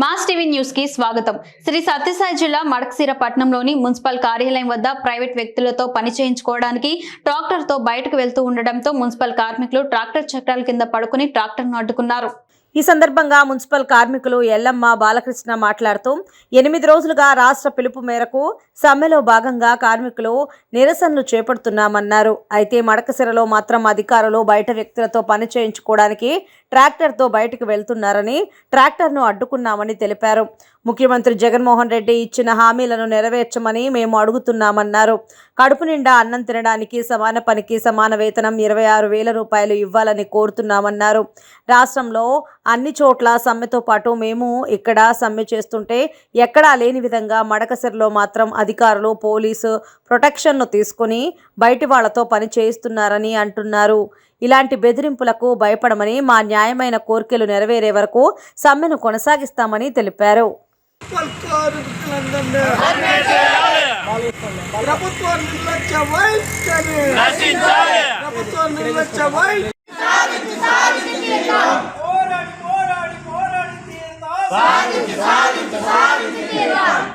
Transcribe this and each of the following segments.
Mass TV న్యూస్కి స్వాగతం. శ్రీ సత్యసాయి జిల్లా మడకశిర పట్టణంలోని మున్సిపల్ కార్యాలయం వద్ద ప్రైవేట్ వ్యక్తులతో పని చేయించుకోవడానికి ట్రాక్టర్తో బయటకు వెళ్తూ ఉండడంతో మున్సిపల్ కార్మికులు ట్రాక్టర్ చక్రాల కింద పడుకుని ట్రాక్టర్ అడ్డుకున్నారు. ఈ సందర్భంగా మున్సిపల్ కార్మికులు ఎల్లమ్మ బాలకృష్ణ మాట్లాడుతూ ఎనిమిది రోజులుగా రాష్ట్ర పిలుపు మేరకు సమ్మెలో భాగంగా కార్మికులు నిరసనలు చేపడుతున్నామన్నారు. అయితే మడకసిరలో మాత్రం అధికారులు బయట వ్యక్తులతో పని చేయించుకోవడానికి ట్రాక్టర్తో బయటకు వెళ్తున్నారని ట్రాక్టర్ను అడ్డుకున్నామని తెలిపారు. ముఖ్యమంత్రి జగన్మోహన్ రెడ్డి ఇచ్చిన హామీలను నెరవేర్చమని మేము అడుగుతున్నామన్నారు. కడుపు నిండా అన్నం తినడానికి సమాన పనికి సమాన వేతనం ఇరవై ఆరు వేల రూపాయలు ఇవ్వాలని కోరుతున్నామన్నారు. రాష్ట్రంలో అన్ని చోట్ల సమ్మెతో పాటు మేము ఇక్కడ సమ్మె చేస్తుంటే ఎక్కడా లేని విధంగా మడకసిరిలో మాత్రం అధికారులు పోలీసు ప్రొటెక్షన్ను తీసుకుని బయటి వాళ్ళతో పని చేయిస్తున్నారని అంటున్నారు. ఇలాంటి బెదిరింపులకు భయపడమని మా న్యాయమైన కోరికలు నెరవేరే వరకు సమ్మెను కొనసాగిస్తామని తెలిపారు. కార్మికులందరినీ ప్రభుత్వ నిర్లక్ష్య వైఖరి ప్రభుత్వ నిర్లక్ష్య వైఖరి పోరాడి పోరాడి పోరాడి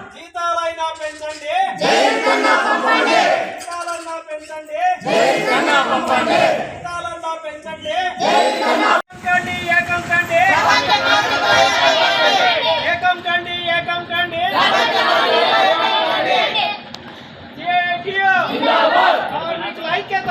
ఐక్యత.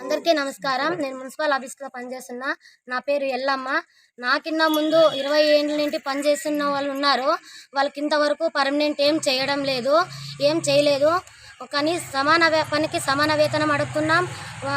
అందరికీ నమస్కారం. నేను మున్సిపల్ ఆఫీస్లో పనిచేస్తున్నా. నా పేరు ఎల్లమ్మ. నాకిన్న ముందు ఇరవై ఏళ్ళ నుండి పనిచేస్తున్న వాళ్ళు ఉన్నారు. వాళ్ళకి ఇంతవరకు పర్మనెంట్ ఏం చేయడం లేదు. ఏం చేయలేదు. కానీ సమాన వే- పనికి సమాన వేతనం అడుగుతున్నాం.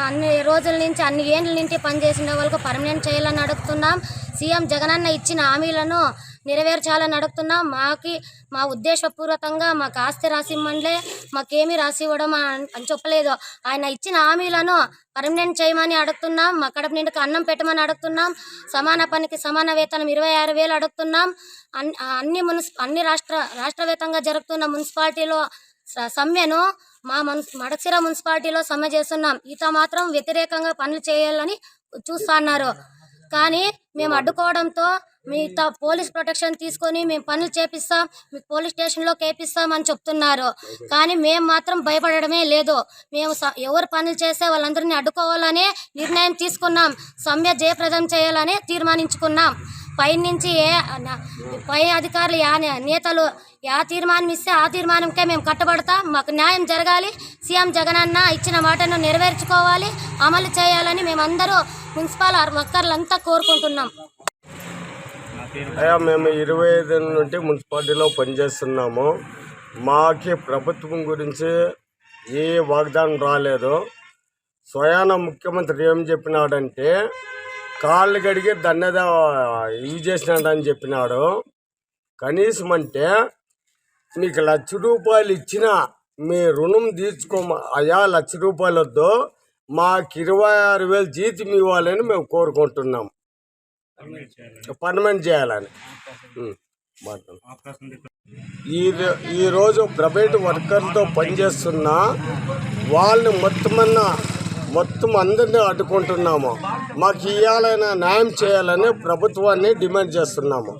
అన్ని రోజుల నుంచి అన్ని ఏండ్ల నుంచి పనిచేసిన వాళ్ళకు పర్మనెంట్ చేయాలని అడుగుతున్నాం. సీఎం జగనన్న ఇచ్చిన హామీలను నెరవేర్చాలని అడుగుతున్నాం మాకి మా ఉద్దేశపూర్వకంగా మాకు ఆస్తి రాసిమ్మండ్లే మాకేమీ రాసి ఇవ్వడం అని చెప్పలేదు. ఆయన ఇచ్చిన హామీలను పర్మనెంట్ చేయమని అడుగుతున్నాం. మా కడప నిండుకు అన్నం పెట్టమని అడుగుతున్నాం. సమాన పనికి సమాన వేతనం ఇరవై ఆరు వేలు అడుగుతున్నాం. అన్- అన్ని మున్సి అన్ని రాష్ట్ర రాష్ట్రవేతంగా జరుగుతున్న మున్సిపాలిటీలో స- సమ్మెను మా మున్స్ మడసిర మున్సిపాలిటీలో సమ్మె చేస్తున్నాం. ఈత మాత్రం వ్యతిరేకంగా పనులు చేయాలని చూస్తున్నారు కానీ మేము అడ్డుకోవడంతో మిగతా పోలీస్ ప్రొటెక్షన్ తీసుకొని మేము పనులు చేపిస్తాం మీకు పోలీస్ స్టేషన్లో కేపిస్తాం అని చెప్తున్నారు. కానీ మేము మాత్రం భయపడడమే లేదు. మేము ఎవరు పనులు చేస్తే వాళ్ళందరినీ అడ్డుకోవాలనే నిర్ణయం తీసుకున్నాం. సమ్మె జయప్రదం చేయాలని తీర్మానించుకున్నాం. పైనుంచి ఏ పై అధికారులు యా నేతలు యా తీర్మానం ఇస్తే ఆ తీర్మానంకే మేము కట్టబడతాం. మాకు న్యాయం జరగాలి. సీఎం జగనన్న ఇచ్చిన మాటను నెరవేర్చుకోవాలి. అమలు చేయాలని మేమందరూ మున్సిపల్ వర్కర్లంతా కోరుకుంటున్నాం. అయ్యా మేము ఇరవై ఐదు నుండి మున్సిపాలిటీలో పనిచేస్తున్నాము. మాకి ప్రభుత్వం గురించి ఏ వాగ్దానం రాలేదు. స్వయాన ముఖ్యమంత్రి ఏం చెప్పినాడంటే కాళ్ళు గడిగి దన్నద ఇవి చేసినాడని చెప్పినాడు. కనీసం అంటే మీకు లక్ష రూపాయలు ఇచ్చిన మీ రుణం తీర్చుకో అయ్యా లక్ష రూపాయలు వద్దు. మాకు ఇరవై ఆరు వేలు జీతం ఇవ్వాలని మేము కోరుకుంటున్నాం. పర్మనెంట్ చేయాలని. ఈ రో- ఈ రోజు ప్రైవేట్ వర్కర్తో పనిచేస్తున్న వాళ్ళని మొత్తం అన్న మొత్తం అందరినీ అడ్డుకుంటున్నాము మాకు ఇవ్వాలైన న్యాయం చేయాలని ప్రభుత్వాన్ని డిమాండ్ చేస్తున్నాము.